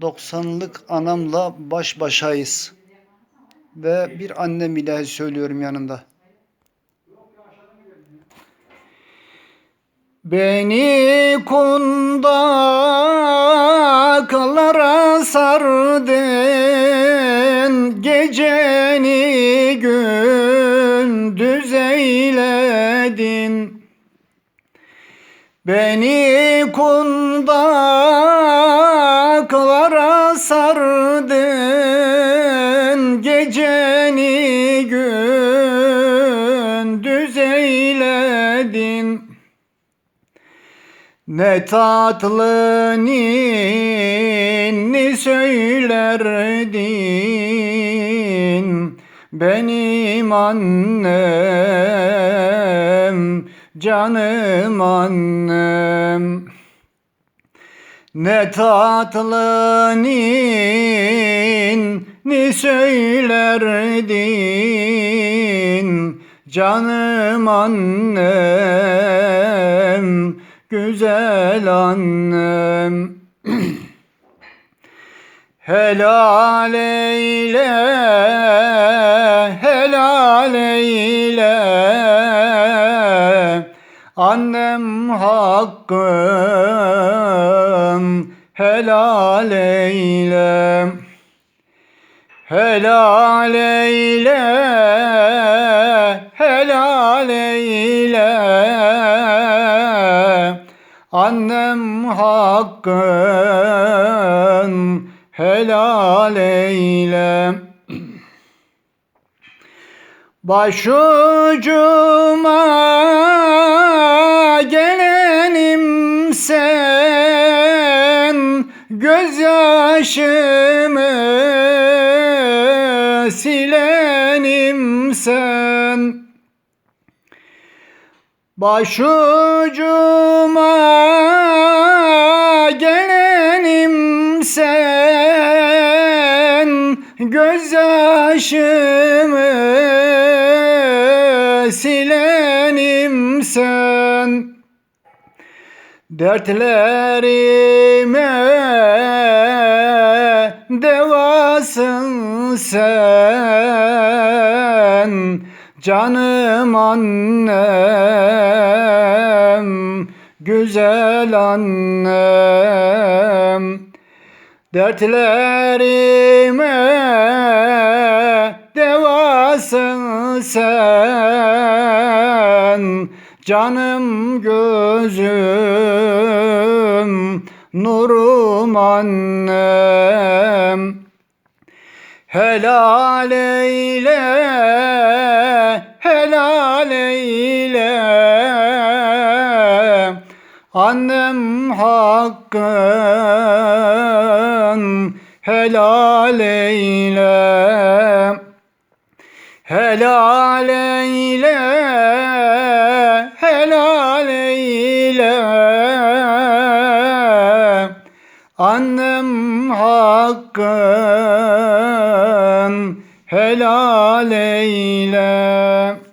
90'lık anamla baş başayız. Ve bir annem ilahi söylüyorum yanında. Beni kundaklara sardın Geceni gündüz eyledin Beni kundaklara Geceni gündüz eyledin. Ne tatlı ninni söylerdin. Benim annem, canım annem. Ne tatlı ninni söylerdin Canım annem güzel annem. Helal eyle, helal eyle. Annem hakkın helal eyle Helal eyle, helal eyle. Annem hakkın helal eyle. Başucuma gelenim sen Gözyaşımı silenim sen. Başucuma gelenim sen Gözyaşımı silenim sen. Dertlerime sen Canım annem, güzel annem. Dertlerime devasın sen Canım gözüm, nurum annem Helal eyle, helal eyle. Annem hakkın helal eyle. Helal eyle, helal eyle. Annem hakkın helal eyle